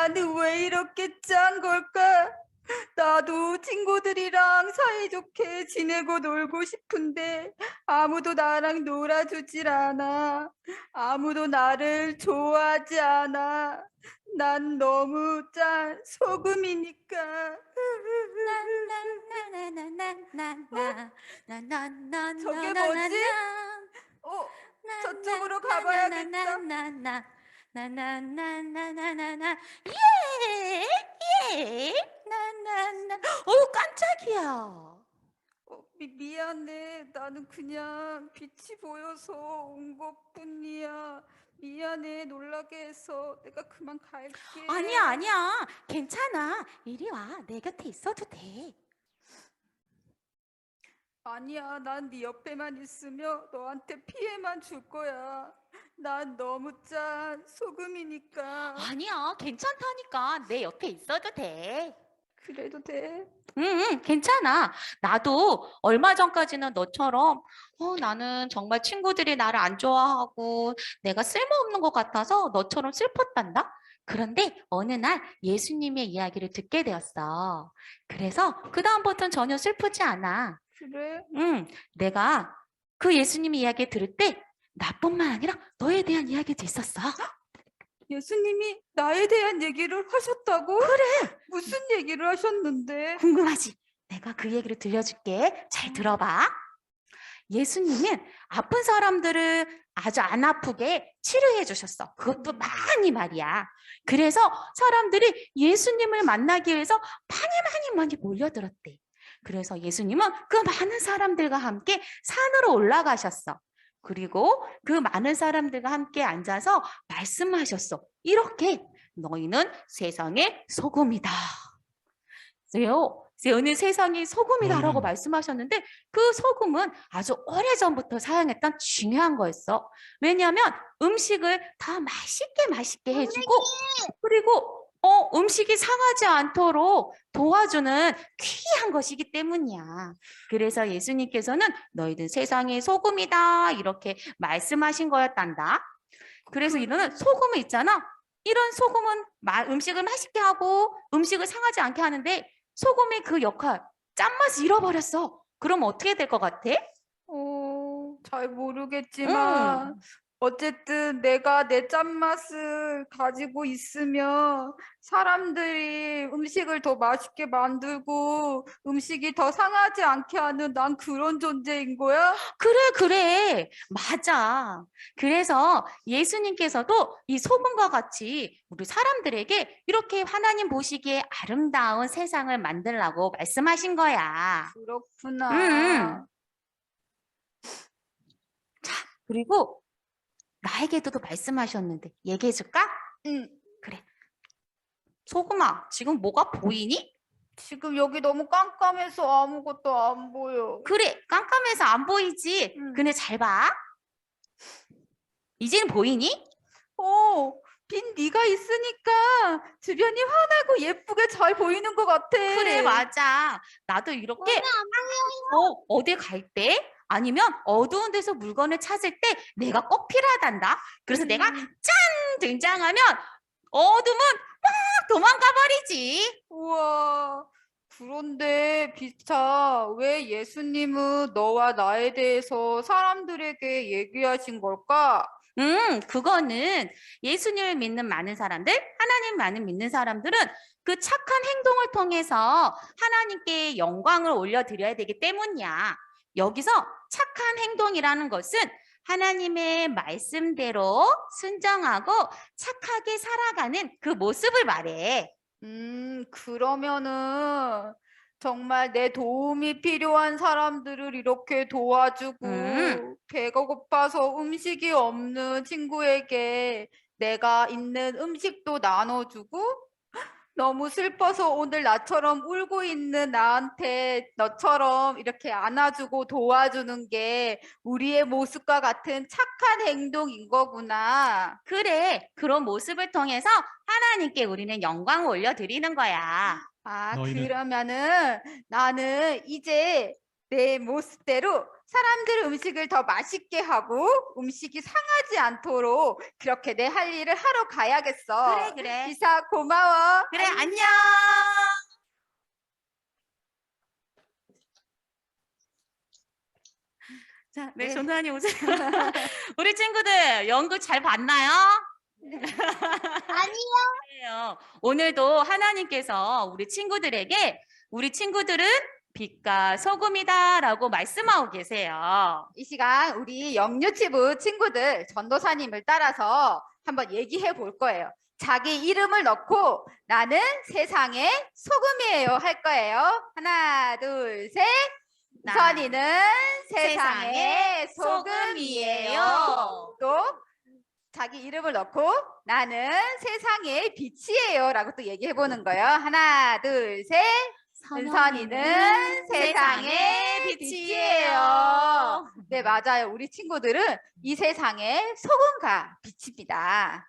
나는 왜 이렇게 짠 걸까? 나도 친구들이랑 사이좋게 지내고 놀고 싶은데 아무도 나랑 놀아주질 않아. 아무도 나를 좋아하지 않아. 난 너무 짠 소금이니까. 저게 뭐지? 어, 저쪽으로 가봐야겠다. 나나나나나나나 예! 예! 나나나 어우 깜짝이야. 어, 미, 미안해. 나는 그냥 빛이 보여서 온 것뿐이야. 미안해. 놀라게 해서 내가 그만 갈게. 아니야 아니야 괜찮아 이리 와 내 곁에 있어도 돼. 아니야. 난 네 옆에만 있으며 너한테 피해만 줄 거야. 난 너무 짠 소금이니까. 아니야 괜찮다니까 내 옆에 있어도 돼. 그래도 돼. 응, 응, 괜찮아. 나도 얼마 전까지는 너처럼, 어, 나는 정말 친구들이 나를 안 좋아하고 내가 쓸모없는 것 같아서 너처럼 슬펐단다. 그런데 어느 날 예수님의 이야기를 듣게 되었어. 그래서 그다음부터는 전혀 슬프지 않아. 그래? 응, 내가 그 예수님의 이야기 들을 때 나뿐만 아니라 너에 대한 이야기도 있었어. 예수님이 나에 대한 얘기를 하셨다고? 그래. 무슨 얘기를 하셨는데? 궁금하지? 내가 그 얘기를 들려줄게. 잘 들어봐. 예수님은 아픈 사람들을 아주 안 아프게 치료해 주셨어. 그것도 많이 말이야. 그래서 사람들이 예수님을 만나기 위해서 많이 많이 많이 몰려들었대. 그래서 예수님은 그 많은 사람들과 함께 산으로 올라가셨어. 그리고 그 많은 사람들과 함께 앉아서 말씀하셨어. 이렇게 너희는 세상의 소금이다. 세요. 세요는 세상의 소금이다라고 음. 말씀하셨는데 그 소금은 아주 오래전부터 사용했던 중요한 거였어. 왜냐하면 음식을 더 맛있게 맛있게 해주고 그리고 어, 음식이 상하지 않도록 도와주는 귀한 것이기 때문이야. 그래서 예수님께서는 너희는 세상의 소금이다 이렇게 말씀하신 거였단다. 그래서 이런 소금을 있잖아. 이런 소금은 마- 음식을 맛있게 하고 음식을 상하지 않게 하는데 소금의 그 역할 짠맛을 잃어버렸어. 그럼 어떻게 될 것 같아? 어, 잘 모르겠지만 어쨌든 내가 내 짠맛을 가지고 있으면 사람들이 음식을 더 맛있게 만들고 음식이 더 상하지 않게 하는 난 그런 존재인 거야? 그래, 그래. 맞아. 그래서 예수님께서도 이 소금과 같이 우리 사람들에게 이렇게 하나님 보시기에 아름다운 세상을 만들라고 말씀하신 거야. 그렇구나. 음. 그리고 나에게도 말씀하셨는데 얘기해 줄까? 응. 소금아, 지금 뭐가 보이니? 지금 여기 너무 깜깜해서 아무것도 안 보여. 그래, 깜깜해서 안 보이지? 응. 근데 잘 봐. 이제는 보이니? 어, 빈 네가 있으니까 주변이 환하고 예쁘게 잘 보이는 것 같아. 그래, 맞아. 나도 이렇게 어, 어디 갈 때, 아니면 어두운 데서 물건을 찾을 때 내가 꼭 필요하단다. 그래서 내가 음. 짠 등장하면 어둠은 막 도망가 버리지. 우와. 그런데 비차, 왜 예수님은 너와 나에 대해서 사람들에게 얘기하신 걸까? 음, 그거는 예수님을 믿는 많은 사람들, 하나님 많은 믿는 사람들은 그 착한 행동을 통해서 하나님께 영광을 올려드려야 되기 때문이야. 여기서 착한 행동이라는 것은 하나님의 말씀대로 순정하고 착하게 살아가는 그 모습을 말해. 음, 그러면은 정말 내 도움이 필요한 사람들을 이렇게 도와주고 음. 배가 고파서 음식이 없는 친구에게 내가 있는 음식도 나눠주고 너무 슬퍼서 오늘 나처럼 울고 있는 나한테 너처럼 이렇게 안아주고 도와주는 게 우리의 모습과 같은 착한 행동인 거구나. 그래, 그런 모습을 통해서 하나님께 우리는 영광을 올려드리는 거야. 아, 너희는- 그러면은 나는 이제 내 모습대로 사람들 음식을 더 맛있게 하고 음식이 상하지 않도록 그렇게 내 할 일을 하러 가야겠어. 그래 그래. 기사 고마워. 그래 안녕. 자, 네, 네. 전도환이 오세요. 우리 친구들 연극 잘 봤나요? 아니요. 오늘도 하나님께서 우리 친구들에게 우리 친구들은 빛과 소금이다라고 말씀하고 계세요. 이 시간 우리 영유치부 친구들 전도사님을 따라서 한번 얘기해 볼 거예요. 자기 이름을 넣고 나는 세상의 소금이에요 할 거예요. 하나, 둘, 셋. 나 선이는 세상의 세상의 소금이에요. 소금이에요. 또 자기 이름을 넣고 나는 세상의 빛이에요 라고 또 얘기해 보는 거예요. 하나, 둘, 셋. 은선이는 세상의 빛이에요. 네, 맞아요. 우리 친구들은 이 세상의 소금과 빛입니다.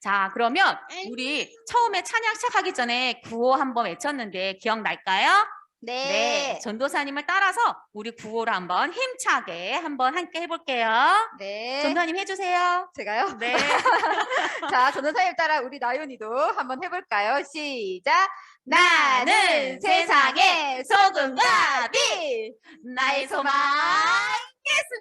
자, 그러면 우리 처음에 찬양 시작하기 전에 구호 한번 외쳤는데 기억날까요? 네. 전도사님을 따라서 우리 구호를 한번 힘차게 한번 함께 해볼게요. 네. 전도사님 해주세요. 제가요? 네. 자, 전도사님 따라 우리 나윤이도 한번 해볼까요? 시작. 나는 세상의 소금과 빛. 나의 소망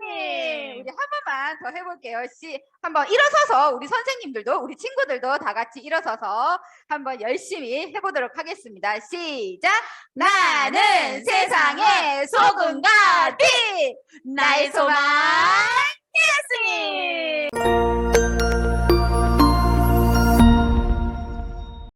네, 우리 한 번만 더 해볼게요. 시, 한번 일어서서 우리 선생님들도 우리 친구들도 다 같이 일어서서 한번 열심히 해보도록 하겠습니다. 시작. 나는 세상의 소금과 빛. 나의 소망 예수님.